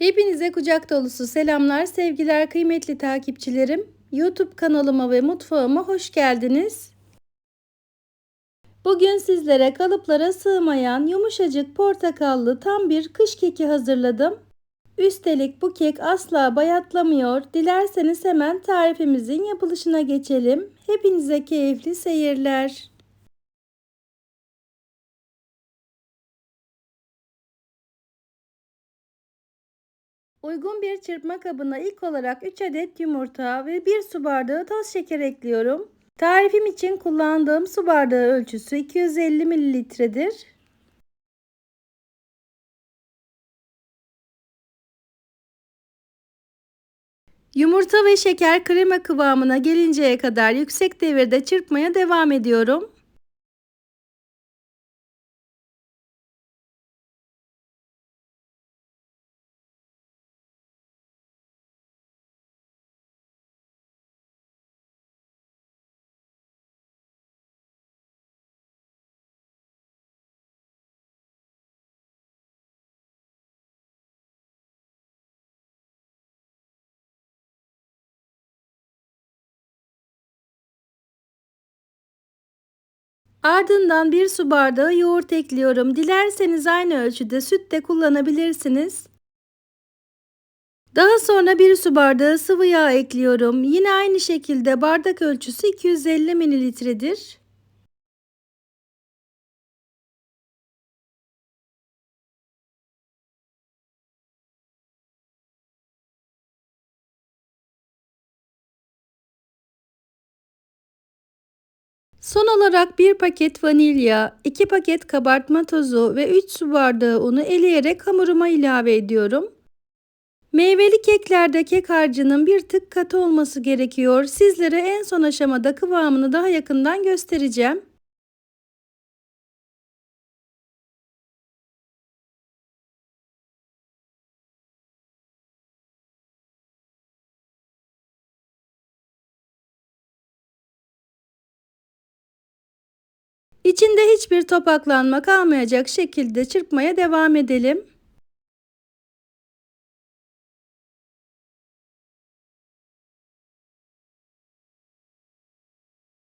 Hepinize kucak dolusu selamlar, sevgiler kıymetli takipçilerim. YouTube kanalıma ve mutfağıma hoş geldiniz. Bugün sizlere kalıplara sığmayan yumuşacık portakallı tam bir kış keki hazırladım. Üstelik bu kek asla bayatlamıyor. Dilerseniz hemen tarifimizin yapılışına geçelim. Hepinize keyifli seyirler. Uygun bir çırpma kabına ilk olarak 3 adet yumurta ve 1 su bardağı toz şeker ekliyorum. Tarifim için kullandığım su bardağı ölçüsü 250 mililitredir. Yumurta ve şeker krema kıvamına gelinceye kadar yüksek devirde çırpmaya devam ediyorum. Ardından bir su bardağı yoğurt ekliyorum. Dilerseniz aynı ölçüde süt de kullanabilirsiniz. Daha sonra bir su bardağı sıvı yağ ekliyorum. Yine aynı şekilde bardak ölçüsü 250 mililitredir. Son olarak bir paket vanilya, 2 paket kabartma tozu ve 3 su bardağı unu eleyerek hamuruma ilave ediyorum. Meyveli keklerde kek harcının bir tık katı olması gerekiyor. Sizlere en son aşamada kıvamını daha yakından göstereceğim. İçinde hiçbir topaklanma kalmayacak şekilde çırpmaya devam edelim.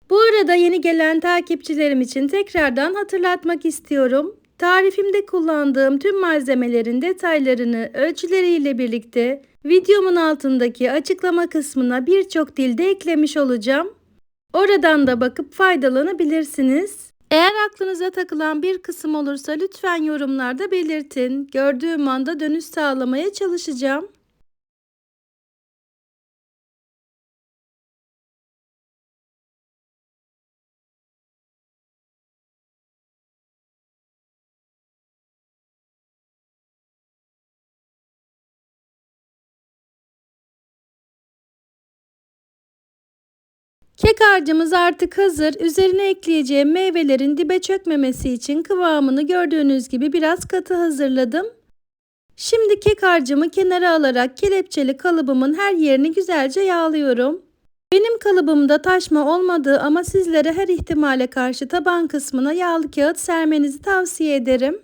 Bu arada yeni gelen takipçilerim için tekrardan hatırlatmak istiyorum. Tarifimde kullandığım tüm malzemelerin detaylarını ölçüleriyle birlikte videomun altındaki açıklama kısmına birçok dilde eklemiş olacağım. Oradan da bakıp faydalanabilirsiniz. Eğer aklınıza takılan bir kısım olursa lütfen yorumlarda belirtin. Gördüğüm anda dönüş sağlamaya çalışacağım. Kek harcımız artık hazır. Üzerine ekleyeceğim meyvelerin dibe çökmemesi için kıvamını gördüğünüz gibi biraz katı hazırladım. Şimdi kek harcımı kenara alarak kelepçeli kalıbımın her yerini güzelce yağlıyorum. Benim kalıbımda taşma olmadığı ama sizlere her ihtimale karşı taban kısmına yağlı kağıt sermenizi tavsiye ederim.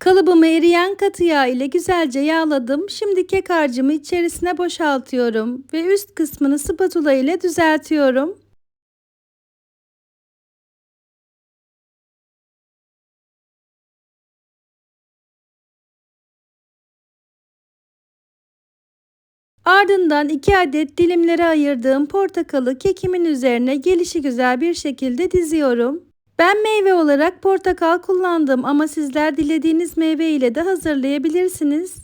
Kalıbımı eriyen katı yağ ile güzelce yağladım. Şimdi kek harcımı içerisine boşaltıyorum ve üst kısmını spatula ile düzeltiyorum. Ardından 2 adet dilimlere ayırdığım portakalı kekimin üzerine gelişi güzel bir şekilde diziyorum. Ben meyve olarak portakal kullandım ama sizler dilediğiniz meyve ile de hazırlayabilirsiniz.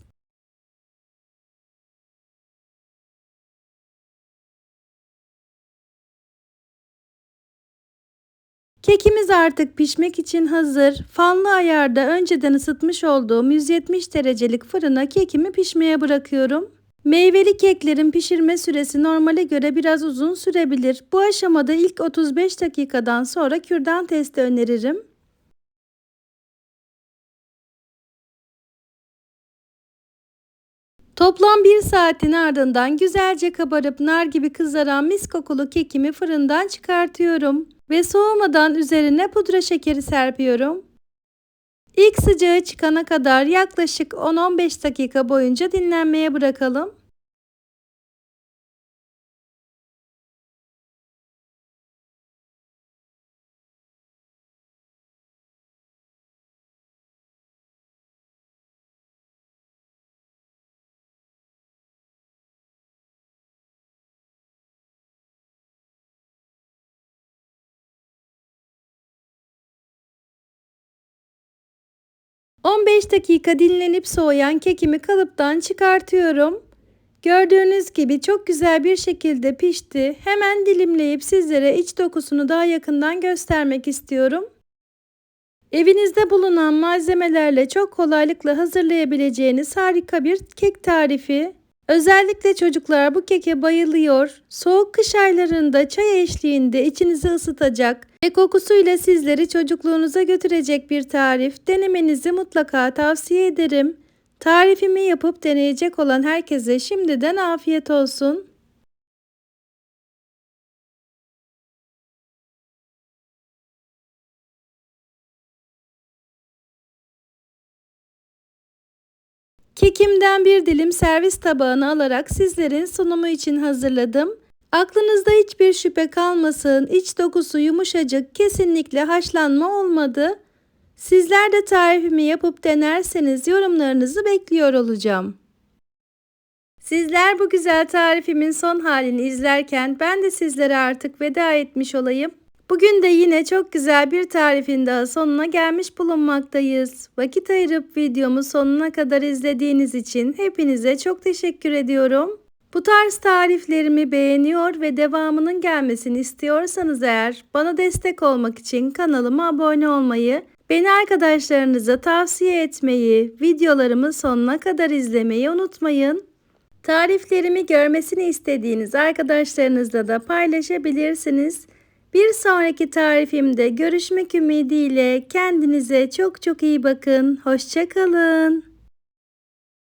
Kekimiz artık pişmek için hazır. Fanlı ayarda önceden ısıtmış olduğum 170 derecelik fırına kekimi pişmeye bırakıyorum. Meyveli keklerin pişirme süresi normale göre biraz uzun sürebilir. Bu aşamada ilk 35 dakikadan sonra kürdan testi öneririm. Toplam 1 saatin ardından güzelce kabarıp nar gibi kızaran mis kokulu kekimi fırından çıkartıyorum ve soğumadan üzerine pudra şekeri serpiyorum. İlk sıcağı çıkana kadar yaklaşık 10-15 dakika boyunca dinlenmeye bırakalım. ...15 dakika dinlenip soğuyan kekimi kalıptan çıkartıyorum. Gördüğünüz gibi çok güzel bir şekilde pişti. Hemen dilimleyip sizlere iç dokusunu daha yakından göstermek istiyorum. Evinizde bulunan malzemelerle çok kolaylıkla hazırlayabileceğiniz harika bir kek tarifi. Özellikle çocuklar bu keke bayılıyor. Soğuk kış aylarında çay eşliğinde içinizi ısıtacak ve kokusuyla sizleri çocukluğunuza götürecek bir tarif. Denemenizi mutlaka tavsiye ederim. Tarifimi yapıp deneyecek olan herkese şimdiden afiyet olsun. Kekimden bir dilim servis tabağına alarak sizlerin sunumu için hazırladım. Aklınızda hiçbir şüphe kalmasın. İç dokusu yumuşacık, kesinlikle haşlanma olmadı. Sizler de tarifimi yapıp denerseniz yorumlarınızı bekliyor olacağım. Sizler bu güzel tarifimin son halini izlerken ben de sizlere artık veda etmiş olayım. Bugün de yine çok güzel bir tarifin daha sonuna gelmiş bulunmaktayız. Vakit ayırıp videomu sonuna kadar izlediğiniz için hepinize çok teşekkür ediyorum. Bu tarz tariflerimi beğeniyor ve devamının gelmesini istiyorsanız eğer bana destek olmak için kanalıma abone olmayı, beni arkadaşlarınıza tavsiye etmeyi, videolarımı sonuna kadar izlemeyi unutmayın. Tariflerimi görmesini istediğiniz arkadaşlarınızla da paylaşabilirsiniz. Bir sonraki tarifimde görüşmek ümidiyle kendinize çok çok iyi bakın. Hoşçakalın.